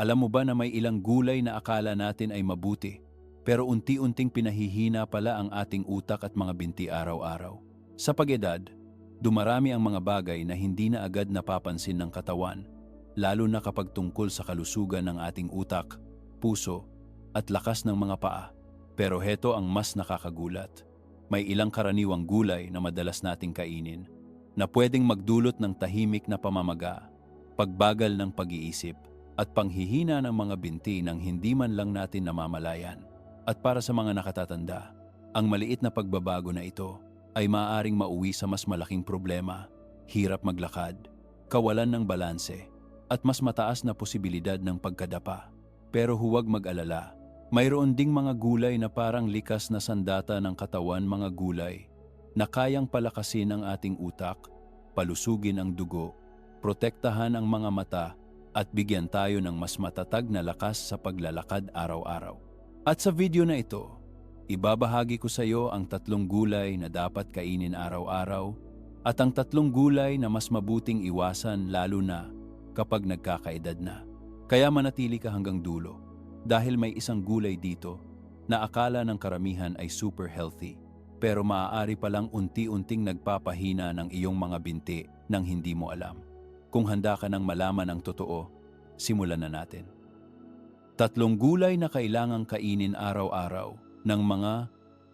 Alam mo ba na may ilang gulay na akala natin ay mabuti, pero unti-unting pinahihina pala ang ating utak at mga binti araw-araw. Sa pag-edad, dumarami ang mga bagay na hindi na agad napapansin ng katawan, lalo na kapag tungkol sa kalusugan ng ating utak, puso, at lakas ng mga paa. Pero heto ang mas nakakagulat. May ilang karaniwang gulay na madalas nating kainin na pwedeng magdulot ng tahimik na pamamaga, pagbagal ng pag-iisip, at panghihina ng mga binti ng hindi man lang natin namamalayan. At para sa mga nakatatanda, ang maliit na pagbabago na ito ay maaaring mauwi sa mas malaking problema, hirap maglakad, kawalan ng balanse, at mas mataas na posibilidad ng pagkadapa. Pero huwag mag-alala, mayroon ding mga gulay na parang likas na sandata ng katawan mga gulay na kayang palakasin ang ating utak, palusugin ang dugo, protektahan ang mga mata, at bigyan tayo ng mas matatag na lakas sa paglalakad araw-araw. At sa video na ito, ibabahagi ko sa iyo ang tatlong gulay na dapat kainin araw-araw at ang tatlong gulay na mas mabuting iwasan lalo na kapag nagkakaedad na. Kaya manatili ka hanggang dulo dahil may isang gulay dito na akala ng karamihan ay super healthy pero maaari palang unti-unting nagpapahina ng iyong mga binti nang hindi mo alam. Kung handa ka ng malaman ang totoo, simulan na natin. Tatlong gulay na kailangang kainin araw-araw ng mga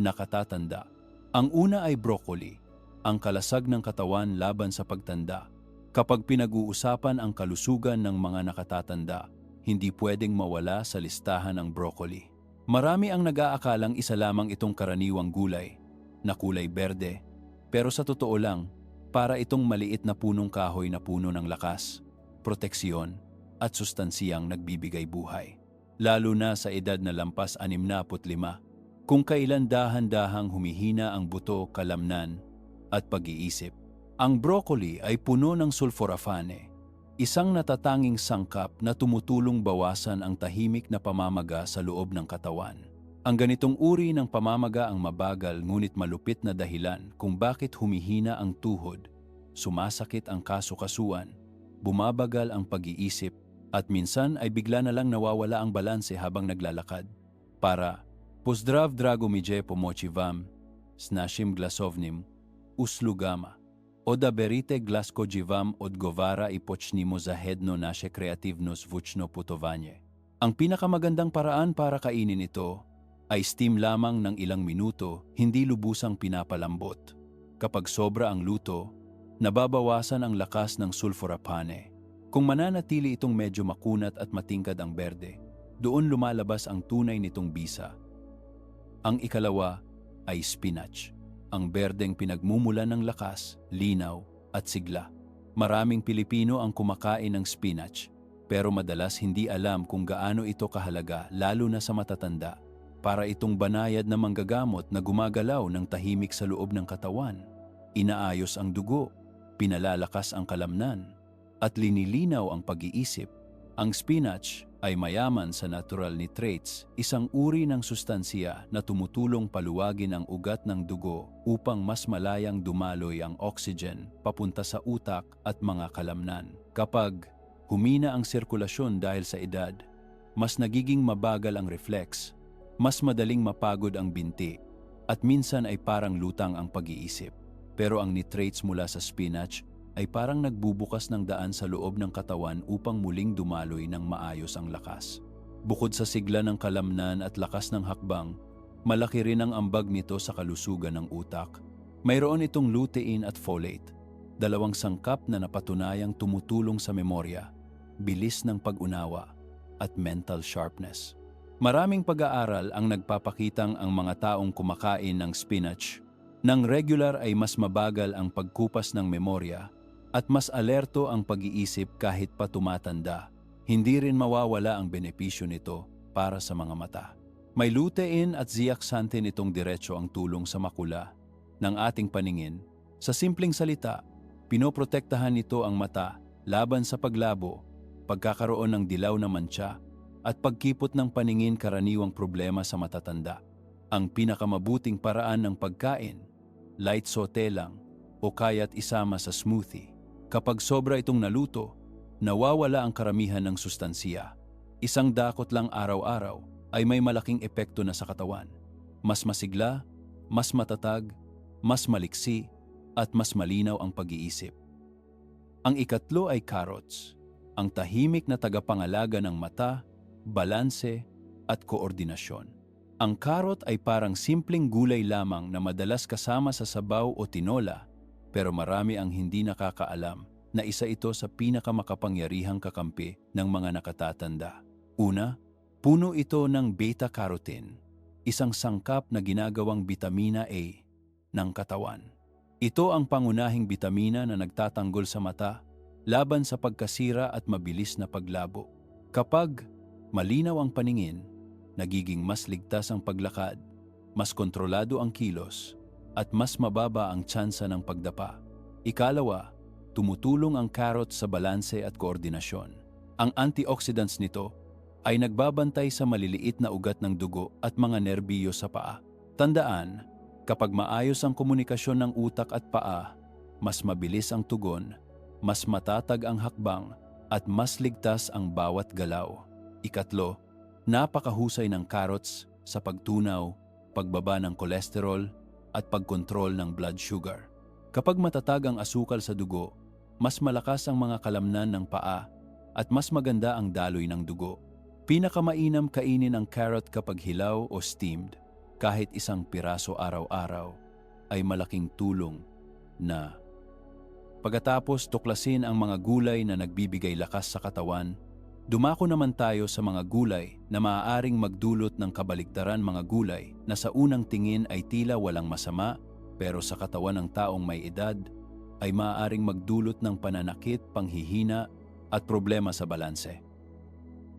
nakatatanda. Ang una ay broccoli, ang kalasag ng katawan laban sa pagtanda. Kapag pinag-uusapan ang kalusugan ng mga nakatatanda, hindi pwedeng mawala sa listahan ang broccoli. Marami ang nag-aakalang isa lamang itong karaniwang gulay, na kulay berde, pero sa totoo lang, para itong maliit na punong kahoy na puno ng lakas, proteksyon, at sustansiyang nagbibigay buhay. Lalo na sa edad na lampas 65, kung kailan dahan-dahang humihina ang buto, kalamnan, at pag-iisip. Ang broccoli ay puno ng sulforafane, isang natatanging sangkap na tumutulong bawasan ang tahimik na pamamaga sa loob ng katawan. Ang ganitong uri ng pamamaga ang mabagal ngunit malupit na dahilan kung bakit humihina ang tuhod, sumasakit ang kasukasuan, bumabagal ang pag-iisip, at minsan ay bigla na lang nawawala ang balanse habang naglalakad. Para Pozdrav Dragomije Pomochi Vam, Snashim Glasovnim, Uslugama, Oda berite glasko dziwam odgovara i pocznimo zahedno nasze kreatywność vuchno putovanie. Ang pinakamagandang paraan para kainin ito ay steam lamang ng ilang minuto, hindi lubusang pinapalambot. Kapag sobra ang luto, nababawasan ang lakas ng sulforapane. Kung mananatili itong medyo makunat at matingkad ang berde, doon lumalabas ang tunay nitong bisa. Ang ikalawa ay spinach ang berdeng pinagmumulan ng lakas, linaw, at sigla. Maraming Pilipino ang kumakain ng spinach, pero madalas hindi alam kung gaano ito kahalaga lalo na sa matatanda. Para itong banayad na manggagamot na gumagalaw ng tahimik sa loob ng katawan, inaayos ang dugo, pinalalakas ang kalamnan, at linilinaw ang pag-iisip. Ang spinach ay mayaman sa natural nitrates, isang uri ng sustansiya na tumutulong paluwagin ang ugat ng dugo upang mas malayang dumaloy ang oxygen papunta sa utak at mga kalamnan. Kapag humina ang sirkulasyon dahil sa edad, mas nagiging mabagal ang reflex, mas madaling mapagod ang binti, at minsan ay parang lutang ang pag-iisip. Pero ang nitrates mula sa spinach ay parang nagbubukas ng daan sa loob ng katawan upang muling dumaloy ng maayos ang lakas. Bukod sa sigla ng kalamnan at lakas ng hakbang, malaki rin ang ambag nito sa kalusugan ng utak. Mayroon itong lutein at folate, dalawang sangkap na napatunayang tumutulong sa memorya, bilis ng pag-unawa, at mental sharpness. Maraming pag-aaral ang nagpapakitang ang mga taong kumakain ng spinach nang regular ay mas mabagal ang pagkupas ng memorya at mas alerto ang pag-iisip kahit pa tumatanda. Hindi rin mawawala ang benepisyo nito para sa mga mata. May lutein at zeaxanthin itong diretso ang tulong sa makula ng ating paningin. Sa simpleng salita, pinoprotektahan nito ang mata laban sa paglabo, pagkakaroon ng dilaw na mantsa, at pagkipot ng paningin karaniwang problema sa matatanda. Ang pinakamabuting paraan ng pagkain, light saute lang o kaya't isama sa smoothie. Kapag sobra itong naluto, nawawala ang karamihan ng sustansiya. Isang dakot lang araw-araw ay may malaking epekto na sa katawan. Mas masigla, mas matatag, mas maliksi, at mas malinaw ang pag-iisip. Ang ikatlo ay carrots, ang tahimik na tagapangalaga ng mata, balanse, at koordinasyon. Ang carrot ay parang simpleng gulay lamang na madalas kasama sa sabaw o tinola, pero marami ang hindi nakakaalam na isa ito sa pinakamakapangyarihang kakampi ng mga nakatatanda. Una, puno ito ng beta-carotene, isang sangkap na ginagawang bitamina A ng katawan. Ito ang pangunahing bitamina na nagtatanggol sa mata laban sa pagkasira at mabilis na paglabo. Kapag malinaw ang paningin, nagiging mas ligtas ang paglakad, mas kontrolado ang kilos, at mas mababa ang tsansa ng pagdapa. Ikalawa, tumutulong ang carrot sa balanse at koordinasyon. Ang antioxidants nito ay nagbabantay sa maliliit na ugat ng dugo at mga nerbiyo sa paa. Tandaan, kapag maayos ang komunikasyon ng utak at paa, mas mabilis ang tugon, mas matatag ang hakbang, at mas ligtas ang bawat galaw. Ikatlo, napakahusay ng carrots sa pagtunaw, pagbaba ng kolesterol, at pagkontrol ng blood sugar. Kapag matatag ang asukal sa dugo, mas malakas ang mga kalamnan ng paa at mas maganda ang daloy ng dugo. Pinakamainam kainin ang carrot kapag hilaw o steamed, kahit isang piraso araw-araw, ay malaking tulong na. Pagkatapos tuklasin ang mga gulay na nagbibigay lakas sa katawan, dumako naman tayo sa mga gulay na maaaring magdulot ng kabaligtaran mga gulay na sa unang tingin ay tila walang masama pero sa katawan ng taong may edad ay maaaring magdulot ng pananakit, panghihina at problema sa balanse.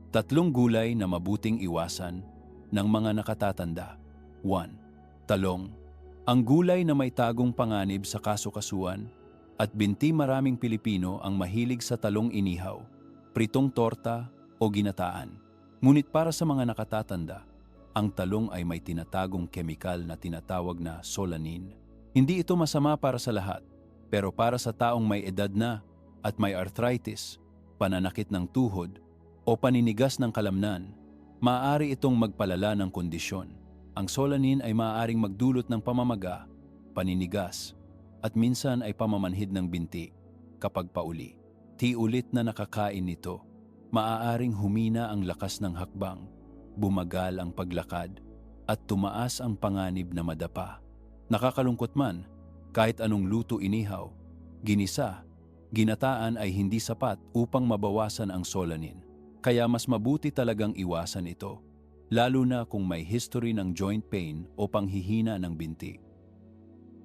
Tatlong gulay na mabuting iwasan ng mga nakatatanda. 1. Talong. Ang gulay na may tagong panganib sa kasukasuan at binti maraming Pilipino ang mahilig sa talong inihaw, pritong torta o ginataan. Ngunit para sa mga nakatatanda, ang talong ay may tinatagong kemikal na tinatawag na solanin. Hindi ito masama para sa lahat, pero para sa taong may edad na at may arthritis, pananakit ng tuhod, o paninigas ng kalamnan, maaari itong magpalala ng kondisyon. Ang solanin ay maaaring magdulot ng pamamaga, paninigas, at minsan ay pamamanhid ng binti kapag pauli. Ti-ulit na nakakain nito, maaaring humina ang lakas ng hakbang, bumagal ang paglakad, at tumaas ang panganib na madapa. Nakakalungkot man, kahit anong luto inihaw, ginisa, ginataan ay hindi sapat upang mabawasan ang solanin. Kaya mas mabuti talagang iwasan ito, lalo na kung may history ng joint pain o panghihina ng binti.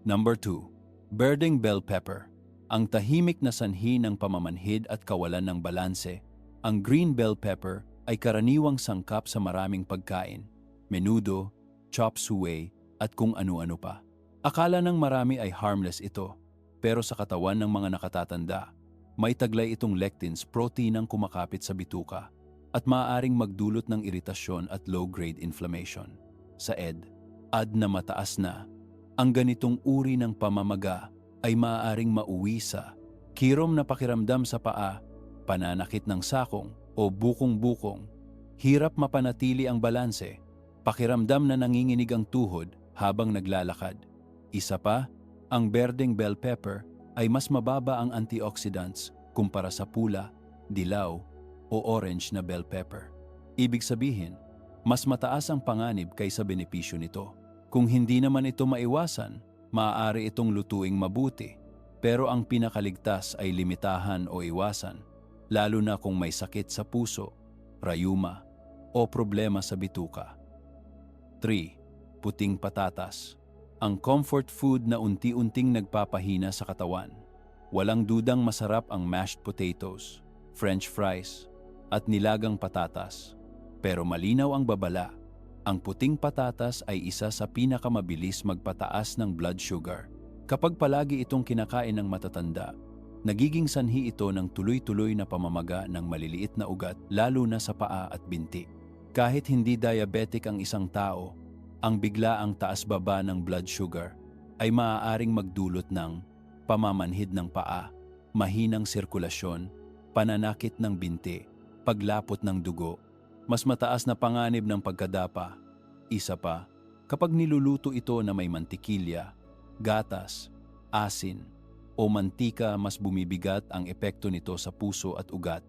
Number 2. Birding bell pepper. Ang tahimik na sanhi ng pamamanhid at kawalan ng balanse, ang green bell pepper ay karaniwang sangkap sa maraming pagkain, menudo, chop suey, at kung ano-ano pa. Akala ng marami ay harmless ito, pero sa katawan ng mga nakatatanda, may taglay itong lectins proteinang kumakapit sa bituka at maaaring magdulot ng iritasyon at low-grade inflammation. Sa ED, ad na mataas na, ang ganitong uri ng pamamaga ay maaaring mauwi sa kirom na pakiramdam sa paa, pananakit ng sakong o bukong-bukong, hirap mapanatili ang balanse, pakiramdam na nanginginig ang tuhod habang naglalakad, isa pa, ang berdeng bell pepper ay mas mababa ang antioxidants kumpara sa pula, dilaw o orange na bell pepper. Ibig sabihin, mas mataas ang panganib kaysa benepisyo nito. Kung hindi naman ito maiwasan, maaari itong lutuing mabuti, pero ang pinakaligtas ay limitahan o iwasan, lalo na kung may sakit sa puso, rayuma, o problema sa bituka. 3. Puting patatas ang comfort food na unti-unting nagpapahina sa katawan. Walang dudang masarap ang mashed potatoes, french fries, at nilagang patatas. Pero malinaw ang babala, ang puting patatas ay isa sa pinakamabilis magpataas ng blood sugar. Kapag palagi itong kinakain ng matatanda, nagiging sanhi ito ng tuloy-tuloy na pamamaga ng maliliit na ugat lalo na sa paa at binti. Kahit hindi diabetic ang isang tao, ang biglaang taas-baba ng blood sugar ay maaaring magdulot ng pamamanhid ng paa, mahinang sirkulasyon, pananakit ng binti, paglapot ng dugo, Mas mataas na panganib ng pagkadapa. Isa pa, kapag niluluto ito na may mantikilya, gatas, asin, o mantika mas bumibigat ang epekto nito sa puso at ugat.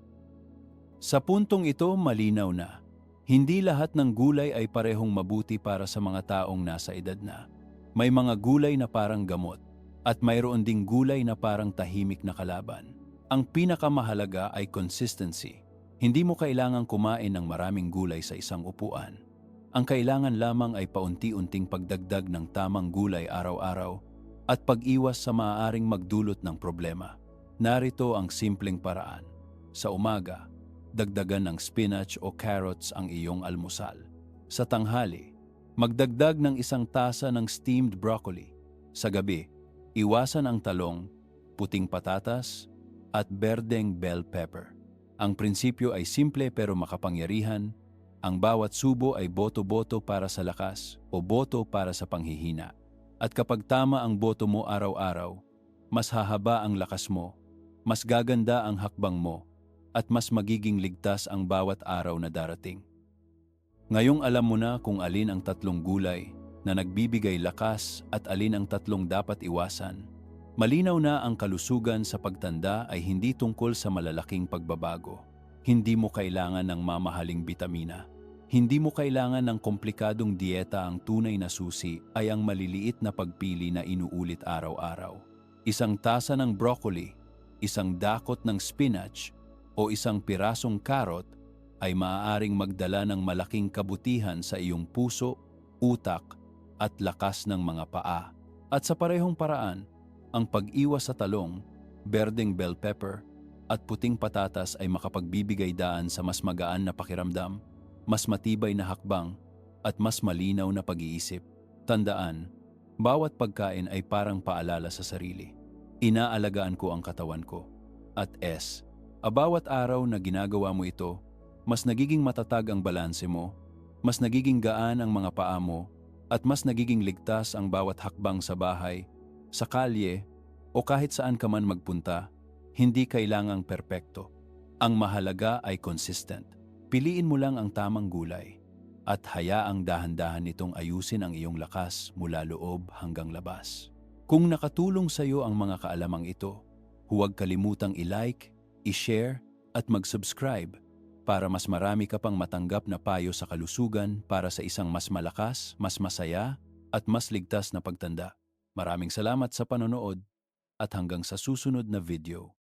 Sa puntong ito malinaw na, hindi lahat ng gulay ay parehong mabuti para sa mga taong nasa edad na. May mga gulay na parang gamot, at mayroon ding gulay na parang tahimik na kalaban. Ang pinakamahalaga ay consistency. Hindi mo kailangang kumain ng maraming gulay sa isang upuan. Ang kailangan lamang ay paunti-unting pagdagdag ng tamang gulay araw-araw at pag-iwas sa maaaring magdulot ng problema. Narito ang simpleng paraan. Sa umaga, dagdagan ng spinach o carrots ang iyong almusal. Sa tanghali, magdagdag ng isang tasa ng steamed broccoli. Sa gabi, iwasan ang talong, puting patatas, at berdeng bell pepper. Ang prinsipyo ay simple pero makapangyarihan. Ang bawat subo ay boto-boto para sa lakas o boto para sa panghihina. At kapag tama ang boto mo araw-araw, mas hahaba ang lakas mo, mas gaganda ang hakbang mo, at mas magiging ligtas ang bawat araw na darating. Ngayong alam mo na kung alin ang tatlong gulay na nagbibigay lakas at alin ang tatlong dapat iwasan, malinaw na ang kalusugan sa pagtanda ay hindi tungkol sa malalaking pagbabago. Hindi mo kailangan ng mamahaling bitamina. Hindi mo kailangan ng komplikadong dieta ang tunay na susi ay ang maliliit na pagpili na inuulit araw-araw. Isang tasa ng broccoli, isang dakot ng spinach, o isang pirasong karot ay maaaring magdala ng malaking kabutihan sa iyong puso, utak, at lakas ng mga paa. At sa parehong paraan, ang pag-iwas sa talong, berdeng bell pepper, at puting patatas ay makapagbibigay daan sa mas magaan na pakiramdam, mas matibay na hakbang, at mas malinaw na pag-iisip. Tandaan, bawat pagkain ay parang paalala sa sarili. Inaalagaan ko ang katawan ko. At S, a bawat araw na ginagawa mo ito, mas nagiging matatag ang balanse mo, mas nagiging gaan ang mga paa mo, at mas nagiging ligtas ang bawat hakbang sa bahay, sa kalye, o kahit saan ka man magpunta, hindi kailangang perpekto. Ang mahalaga ay consistent. Piliin mo lang ang tamang gulay at hayaang dahan-dahan nitong ayusin ang iyong lakas mula loob hanggang labas. Kung nakatulong sa iyo ang mga kaalamang ito, huwag kalimutang i-like, i-share at mag-subscribe para mas marami ka pang matanggap na payo sa kalusugan para sa isang mas malakas, mas masaya at mas ligtas na pagtanda. Maraming salamat sa panonood at hanggang sa susunod na video.